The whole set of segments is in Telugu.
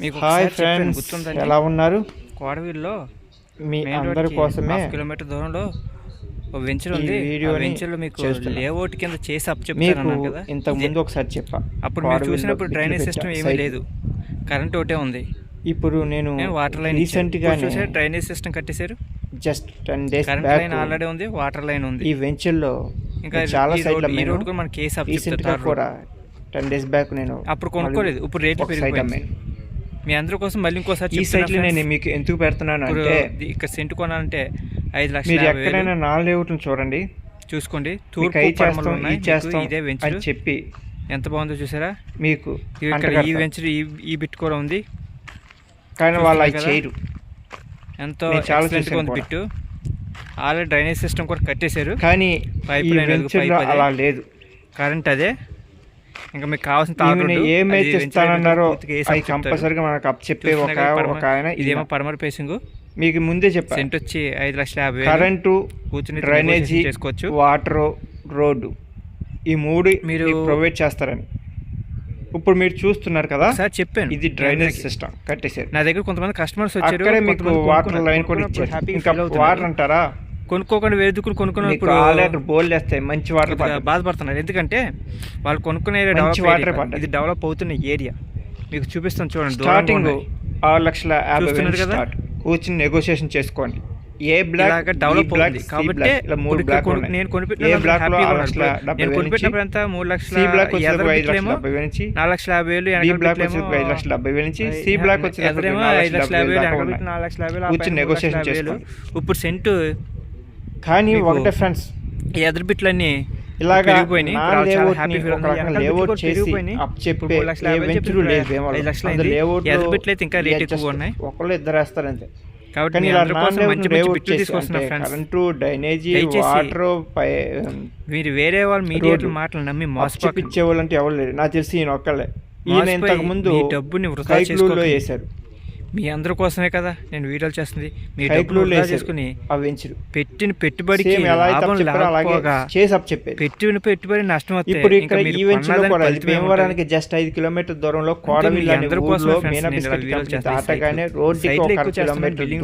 మీకు హాయ్ ఫ్రెండ్స్ గుర్తుందండి? ఎలా ఉన్నారు? కోడవీల్లో మీ అందరి కోసమే కిలోమీటర్ దూరంలో ఒక వెంచర్ ఉంది. ఆ వీడియోని వెంచర్లో మీకు. లేఅవుట్ కింద చేసి అప్ చెప్తాను కదా? ఇంతకు ముందు ఒకసారి చెప్పా. అప్పుడు మీరు చూసినప్పుడు డ్రైనేజ్ సిస్టమ్ ఏమీ సైడ్. లేదు. కరెంట్ ఒకటే ఉంది. ఇప్పుడు నేను వాటర్ లైన్ రీసెంట్ గానే చూసారు డ్రైనేజ్ సిస్టమ్ కట్టేశారు? Just ten days current line already ఉంది వాటర్ లైన్ ఉంది. ఈ వెంచర్లో ఇంకా చాలా రోడ్- ఈ రోడ్ కూడా మన కేసు అప్ కూడా టెన్ డేస్ బ్యాక్ నేను అప్పుడు కొనుక్కోలేదు ఇప్పుడు రేట్లు సైట్ పెరిగిపోయింది. మీ అందరి కోసం మళ్ళీ ఇంకోసారి ఈ చెప్తున్నా సైట్లో నేను. మీకు ఎందుకు పెడుతున్నాను అంటే ఇక్కడ సెంటు కొనాలంటే ఐదు లక్షల మీరు. ఎక్కడైనా నాలుగు లేఅవుట్లు చూడండి. చూసుకోండి. తూర్పు ఇదే వెంచర్. అని చెప్పి ఎంత బాగుందో చూసారా? మీకు ఇక్కడ ఈ. వెంచర్ ఈ ఈ బిట్ కూడా ఉంది. కానీ వాళ్ళు అది చేయరు. ఎంతో చాలా ఉంది. బిట్టు. ఆల్రెడీ డ్రైనేజ్ సిస్టమ్ కూడా కట్టేశారు. కానీ. అలా లేదు. కరెంట్ అదే. ఇంకా మీకు కావాల్సిన వెంచర్ ఇస్తానన్నారో. కంపల్సరిగా మనకు అప్ చెప్పే ఒక ఒక ఆయన ఇదేమో. పడమర పేసింగ్ మీకు ముందే చెప్పా సెంట్ వచ్చి ఐదు లక్షల యాభై. కరెంటు కూర్చుని డ్రైనేజీ చేసుకోవచ్చు వాటర్ రోడ్డు ఈ మూడు మీరు ప్రొవైడ్ చేస్తారని ఇప్పుడు మీరు చూస్తున్నారు కదా సార్ చెప్పాను ఇది డ్రైనేజ్. సిస్టమ్ కట్టేశారు నా దగ్గర కొంతమంది కస్టమర్స్ వచ్చారు మీకు వాటర్. లైన్ కూడా ఇచ్చారు ఇంకా. వాటర్ అంటారా కొనుక్కోకుండా మీకు కొనుక్కున్నప్పుడు ఆల్రెడీ బోల్ వేస్తాయి మంచి వాటర్. బాధపడుతున్నారు ఎందుకంటే వాళ్ళు కొనుక్కునే వాటర్. ఇది డెవలప్ అవుతున్న ఏరియా మీకు చూపిస్తాను చూడండి స్టార్టింగ్. ఆరు లక్షల యాభై కదా? కూర్చుని నెగోషియేషన్ చేసుకోండి ఏ బ్లాక్ డెవలప్ అవుతుంది కాబట్టి మూడు బ్లాక్. నేను ఏ కొనిపెట్టిన బ్లాక్లో హ్యాపీగా ఆరు లక్షల నేను కొనిపెట్టినప్పుడు ఎంత మూడు లక్షల బ్లాక్ వచ్చేసి ఎదర ఐదు లక్షల బిట్లేమో డెబ్బై వేలు నుంచి నాలుగు లక్షల యాభై వేలు బి బ్లాక్ బిట్లేమో వచ్చేసి ఐదు లక్షల డెబ్బై వేలు నుంచి సి బ్లాక్ వచ్చేసి ఎదరేమో ఐదు లక్షల యాభై వేలు నాలుగు లక్షల యాభై వేలు నెగోషియేషన్. చేసుకోండి ఇప్పుడు సెంటు కానీ ఒకటే ఫ్రెండ్స్ ఈ ఎదరు బిట్లన్నీ ఇలాగా లేఅవుట్ చేసి చెప్పే వెంచరు లేదు. లేఅవుట్ అయితే ఇంకా రేట్ ఎక్కువ ఉన్నాయి. ఒకళ్ళు ఇద్దరు వేస్తారంతే కాబట్టి కరెంటు డ్రైనేజీ వాటర్ మీరు వేరే వాళ్ళ మీడియేటర్ రోడ్లు. మాటలు నమ్మి చెప్పించే వాళ్ళు అంటే ఎవరు లేరు. నాకు తెలిసి ఈయన ఒక్కళ్ళే. ఈయన ఇంతకు ముందు డబ్బుని. వేశారు. మీ అందరి కోసమే కదా నేను వీడియోలు చేస్తుంది. మీ డబ్బులు చేసుకుని పెట్టిన పెట్టుబడికి పెట్టిన పెట్టుబడి నష్టం భీమవరానికి జస్ట్ ఐదు కిలోమీటర్ దూరంలో అందరి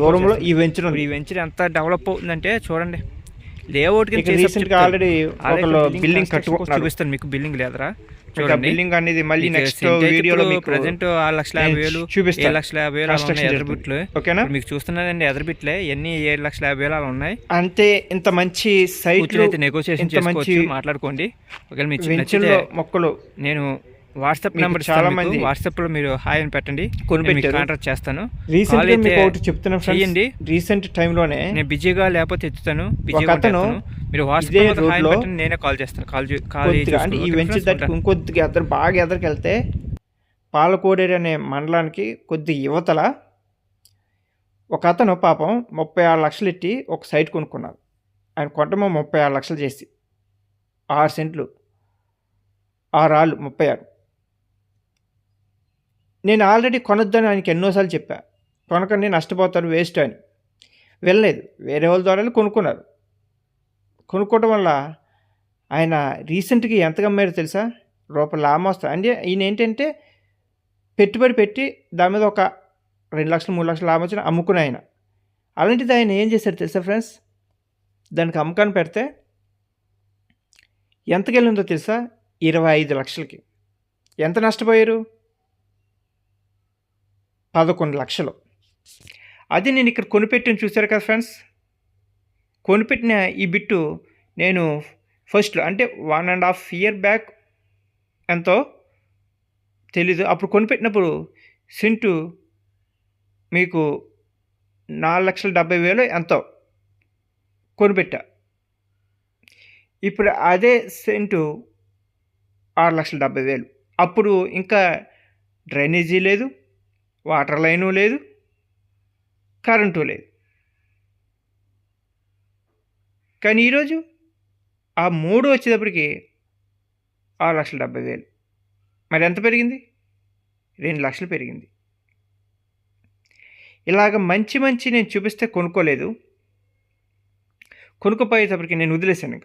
దూరంలో ఎక్కువ ఈ వెంచర్ ఈ వెంచర్ ఎంత డెవలప్ అవుతుందంటే చూడండి. లేఅవుట్ ఆల్రెడీ బిల్డింగ్ చూపిస్తాను మీకు బిల్డింగ్ లేదరా? బిల్డింగ్ అనేది మళ్ళీ నెక్స్ట్ వీడియోలో మీకు ప్రజెంట్ ఆరు లక్షల యాభై వేలు చూపిస్తాను. లక్షల యాభై వేలు అలా ఉన్నాయి Construction ఎదురు బిట్లు. జరుగుతుంది. ఓకేనా? మీకు చూస్తున్నదండి ఎదురు బిట్లే. ఎన్ని ఏడు లక్షల యాభై వేలు అలా ఉన్నాయి? అంతే ఇంత మంచి కూర్చొని అయితే నెగోషియేషన్ మంచి మాట్లాడుకోండి. ఒకవేళ మీకు మొక్కలు. నేను వాట్సాప్ నెంబర్ చాలా మంది వాట్సాప్లో మీరు హాయ్ అని పెట్టండి. కాంటాక్ట్ చేస్తాను. రీసెంట్ ఒకటి చెప్తున్నా చెయ్యండి రీసెంట్ టైంలోనే నేను బిజీగా లేకపోతే ఎత్తుతాను. అతను. మీరు వాట్సాప్ హాయ్ పెట్టండి. నేనే కాల్ చేస్తాను. కాల్ కాల్ అంటే ఈ వెంచర్ దాటి ఇంకొద్దిగా బాగా ఎదరికి వెళ్తే పాలకోడేరు అనే మండలానికి కొద్ది యువతల ఒక అతను పాపం ముప్పై ఆరు లక్షలు ఇట్టి ఒక సైట్ కొనుక్కున్నారు ఆయన కొంటమో ముప్పై ఆరు లక్షలు చేసి ఆరు సెంట్లు ఆరు ఆళ్ళు ముప్పై ఆరు. నేను ఆల్రెడీ కొనొద్దని ఆయనకి ఎన్నోసార్లు చెప్పా. కొనకండి నష్టపోతారు వేస్ట్ అని. వెళ్ళలేదు. వేరే వాళ్ళ ద్వారా కొనుక్కున్నారు. కొనుక్కోవడం వల్ల ఆయన రీసెంట్గా ఎంతగా అమ్మారు తెలుసా? రూపాయలు లాభం వస్తుంది. అంటే ఈయన ఏంటంటే పెట్టుబడి పెట్టి దాని మీద ఒక రెండు లక్షలు మూడు లక్షలు లాభం వచ్చిన అమ్ముకుని ఆయన. అలాంటిది ఆయన ఏం చేశారు తెలుసా ఫ్రెండ్స్? దానికి అమ్మకాన్ని పెడితే ఎంతకెళ్ళిందో తెలుసా? ఇరవై ఐదు లక్షలకి. ఎంత నష్టపోయారు? పదకొండు లక్షలు. అది నేను ఇక్కడ కొనిపెట్టిన చూశారు కదా ఫ్రెండ్స్? కొనిపెట్టిన ఈ బిట్టు నేను ఫస్ట్లో అంటే one and half year back ఎంతో తెలీదు. అప్పుడు కొనిపెట్టినప్పుడు సెంటు మీకు నాలుగు లక్షల డెబ్బై వేలు ఎంతో కొనిపెట్టా. ఇప్పుడు అదే సెంటు ఆరు లక్షల డెబ్బై వేలు. అప్పుడు ఇంకా డ్రైనేజీ లేదు. వాటర్ లైను లేదు కరెంటు లేదు. కానీ ఈరోజు ఆ మూడు వచ్చేటప్పటికి ఆరు లక్షల డెబ్బై వేలు. మరి ఎంత పెరిగింది? రెండు లక్షలు పెరిగింది. ఇలాగ మంచి మంచి నేను చూపిస్తే కొనుక్కోలేదు. కొనుక్కోపోయేటప్పటికి నేను వదిలేశాను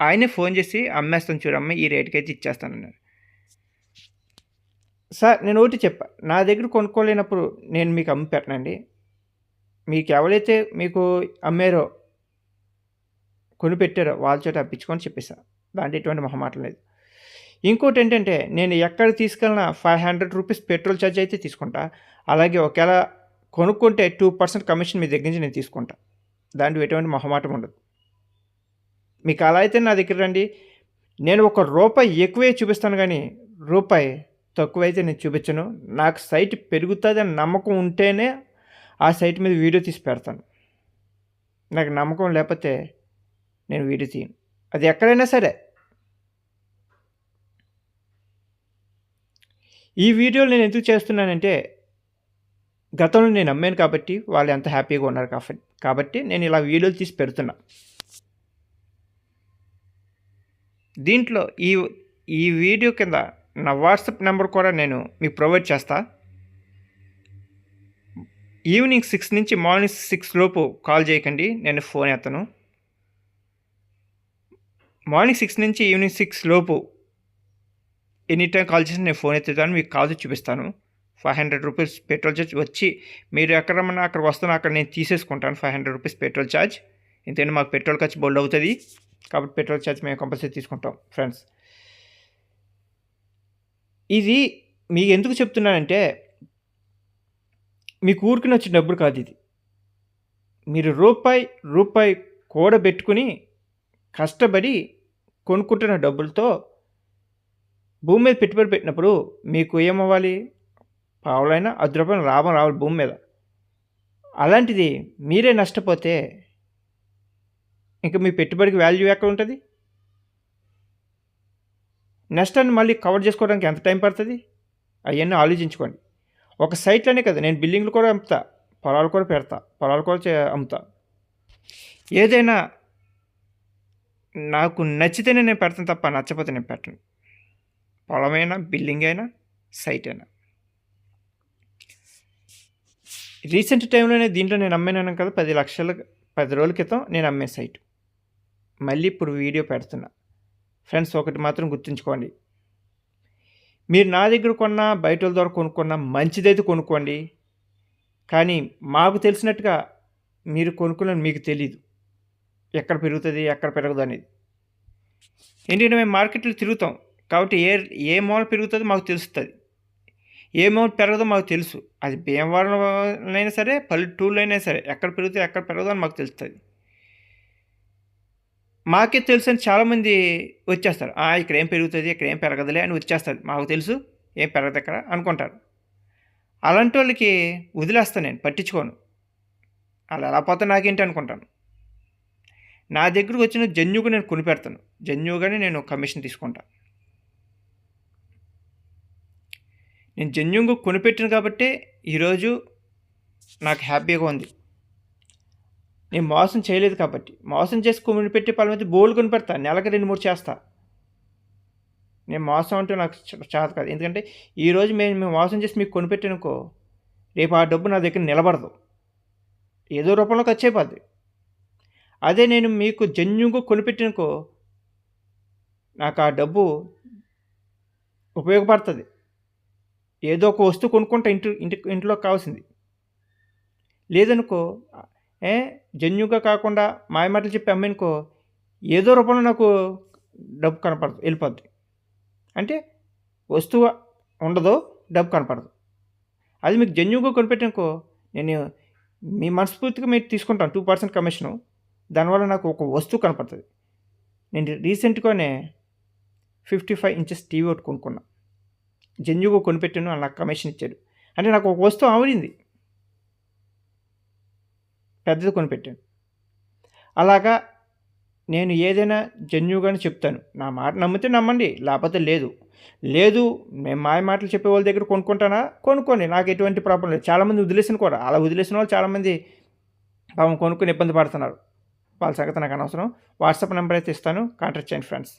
ఆయనే ఫోన్ చేసి అమ్మేస్తాను చూడమ్మ ఈ రేట్కి అయితే ఇచ్చేస్తానన్నారు. సార్ నేను ఒకటి చెప్పా. నా దగ్గర కొనుక్కోలేనప్పుడు నేను మీకు అమ్మి పెట్టనండి మీకు ఎవరైతే మీకు అమ్మారో కొని పెట్టారో వాళ్ళ చోట అప్పించుకొని చెప్పేసా. దాంట్లో ఎటువంటి మొహమాటం లేదు. ఇంకోటి ఏంటంటే నేను ఎక్కడ తీసుకెళ్ళిన five hundred rupees petrol charge అయితే తీసుకుంటా. అలాగే ఒకవేళ కొనుక్కుంటే టూ పర్సెంట్ కమిషన్ మీ దగ్గర నుంచి నేను తీసుకుంటా. దాంట్లో ఎటువంటి మొహమాటం ఉండదు. మీకు అలా అయితే నా దగ్గర రండి. నేను ఒక రూపాయి ఎక్కువే చూపిస్తాను కానీ రూపాయి తక్కువైతే నేను చూపించను. నాకు సైట్ పెరుగుతుంది అని నమ్మకం ఉంటేనే ఆ సైట్ మీద వీడియో తీసి పెడతాను. నాకు నమ్మకం లేకపోతే నేను వీడియో తీయను. అది ఎక్కడైనా సరే. ఈ వీడియోలు నేను ఎందుకు చేస్తున్నానంటే గతంలో నేను అమ్మాను కాబట్టి వాళ్ళు ఎంత హ్యాపీగా ఉన్నారు కాబట్టి కాబట్టి నేను ఇలా వీడియోలు తీసి పెడుతున్నా. దీంట్లో ఈ ఈ వీడియో కింద నా వాట్సాప్ నెంబర్ కూడా నేను మీకు ప్రొవైడ్ చేస్తా. ఈవినింగ్ సిక్స్ నుంచి మార్నింగ్ సిక్స్ లోపు కాల్ చేయకండి నేను ఫోన్ ఎత్తను. మార్నింగ్ సిక్స్ నుంచి ఈవినింగ్ సిక్స్ లోపు ఎనీ టైం కాల్ చేసి నేను ఫోన్ ఎత్తుతాను మీకు కాల్ చూపిస్తాను. Five hundred rupees petrol charge వచ్చి మీరు ఎక్కడ రమ్మన్నా అక్కడ వస్తున్నా అక్కడ నేను తీసేసుకుంటాను five hundred rupees petrol charge. ఎందుకంటే మాకు పెట్రోల్ ఖర్చు బోల్డ్ అవుతుంది. కాబట్టి పెట్రోల్ ఛార్జ్ మేము కంపల్సరీ తీసుకుంటాం ఫ్రెండ్స్. ఇది మీకు ఎందుకు చెప్తున్నానంటే మీకు ఊరికి వచ్చిన డబ్బులు కాదు ఇది. మీరు రూపాయి రూపాయి కూడబెట్టుకుని కష్టపడి కొనుక్కుంటున్న డబ్బులతో భూమి మీద పెట్టుబడి పెట్టినప్పుడు మీకు ఏమవ్వాలి? పావులైనా అర్ధ రూపాయలు లాభం రావాలి భూమి మీద. అలాంటిది మీరే నష్టపోతే ఇంకా మీ పెట్టుబడికి వాల్యూ ఎక్కడ ఉంటుంది? నెక్స్ట్ అని మళ్ళీ కవర్ చేసుకోవడానికి ఎంత టైం పడుతుంది? అవన్నీ ఆలోచించుకోండి. ఒక సైట్లోనే కదా నేను బిల్డింగ్లు కూడా అమ్ముతా పొలాలు కూడా పెడతా పొలాలు కూడా అమ్ముతా. ఏదైనా నాకు నచ్చితేనే నేను పెడతాను తప్ప నచ్చపోతే నేను పెట్టను. పొలమైనా బిల్డింగ్ అయినా సైట్ అయినా. రీసెంట్ టైంలోనే దీంట్లో నేను అమ్మాను కదా పది లక్షల పది రోజుల క్రితం నేను అమ్మే సైట్. మళ్ళీ ఇప్పుడు వీడియో పెడుతున్నా. ఫ్రెండ్స్ ఒకటి మాత్రం గుర్తుంచుకోండి. మీరు నా దగ్గర కొన్నా బయట వాళ్ళ ద్వారా కొనుక్కున్న మంచిదైతే కొనుక్కోండి. కానీ మాకు తెలిసినట్టుగా మీరు కొనుక్కున్న మీకు తెలీదు. ఎక్కడ పెరుగుతుంది ఎక్కడ పెరగదు అనేది. ఏంటంటే మేము మార్కెట్లో తిరుగుతాం. కాబట్టి ఏ ఏ మూల పెరుగుతుందో మాకు తెలుస్తుంది. ఏ మూల పెరగదో మాకు తెలుసు. అది భీమవరం అయినా సరే పల్లెటూళ్ళు అయినా సరే ఎక్కడ పెరుగుతుంది ఎక్కడ పెరగదో అని మాకు తెలుస్తుంది. మాకే తెలుసు అని చాలామంది వచ్చేస్తారు. "ఆ, ఇక్కడ ఏం పెరుగుతుంది ఇక్కడ ఏం పెరగదులే అని వచ్చేస్తుంది మాకు తెలుసు ఏం పెరగదు ఇక్కడ అనుకుంటారు. అలాంటి వాళ్ళకి వదిలేస్తాను నేను పట్టించుకోను. అలా ఎలా పోతే నాకేంటి అనుకుంటాను. నా దగ్గరకు వచ్చిన జన్యుగా నేను కొనిపెడతాను. జన్యుగానే నేను కమిషన్ తీసుకుంటాను నేను జన్యుగా కొనిపెట్టాను కాబట్టి ఈరోజు నాకు హ్యాపీగా ఉంది. నేను మోసం చేయలేదు కాబట్టి. మోసం చేసి పెట్టి పళ్ళ బోలు బోల్డ్ కొనిపెడతా నెలకి రెండు మూడు చేస్తా. నేను మోసం అంటే నాకు చ- చేత కాదు. ఎందుకంటే ఈరోజు మేము మేము మోసం చేసి మీకు కొనిపెట్టానుకో రేపు ఆ డబ్బు నా దగ్గర నిలబడదు. ఏదో రూపంలో ఖర్చు అయిపోద్ది అదే నేను మీకు జన్యుంగా కొనిపెట్టినకో నాకు ఆ డబ్బు ఉపయోగపడుతుంది. ఏదో ఒక వస్తువు కొనుక్కుంటా ఇంటి ఇంటి ఇంట్లో కావాల్సింది. లేదనుకో ఏ? జన్యుగా కాకుండా మాయమాటలు చెప్పి అమ్మనుకో ఏదో రూపంలో నాకు డబ్బు కనపడదు వెళ్ళిపోద్ది. అంటే వస్తువు ఉండదు డబ్బు కనపడదు. అది మీకు జన్యుగా కొనిపెట్టానుకో నేను మీ మనస్ఫూర్తిగా మీరు తీసుకుంటాను టూ పర్సెంట్ కమిషను. దానివల్ల నాకు ఒక వస్తువు కనపడుతుంది. నేను రీసెంట్గానే ఫిఫ్టీ ఫైవ్ ఇంచెస్ టీవీ ఒకటి కొనుక్కున్నా. జన్యుగా కొనిపెట్టాను అని నాకు కమిషన్ ఇచ్చాడు అంటే నాకు ఒక వస్తువు ఆవిరింది పెద్దది కొనిపెట్టాను. అలాగా నేను ఏదైనా జన్యుగానే చెప్తాను. నా మాట నమ్మితే నమ్మండి లేకపోతే లేదు. లేదు మేము మాయ మాటలు చెప్పే వాళ్ళ దగ్గర కొనుక్కుంటానా? కొనుక్కోండి నాకు ఎటువంటి ప్రాబ్లం లేదు. చాలామంది వదిలేసిన కూడా అలా వదిలేసిన వాళ్ళు చాలామంది పాపం కొనుక్కొని ఇబ్బంది పడుతున్నారు. వాళ్ళ సంగతి నాకు అనవసరం. వాట్సాప్ నెంబర్ అయితే ఇస్తాను కాంటాక్ట్ చేయండి ఫ్రెండ్స్.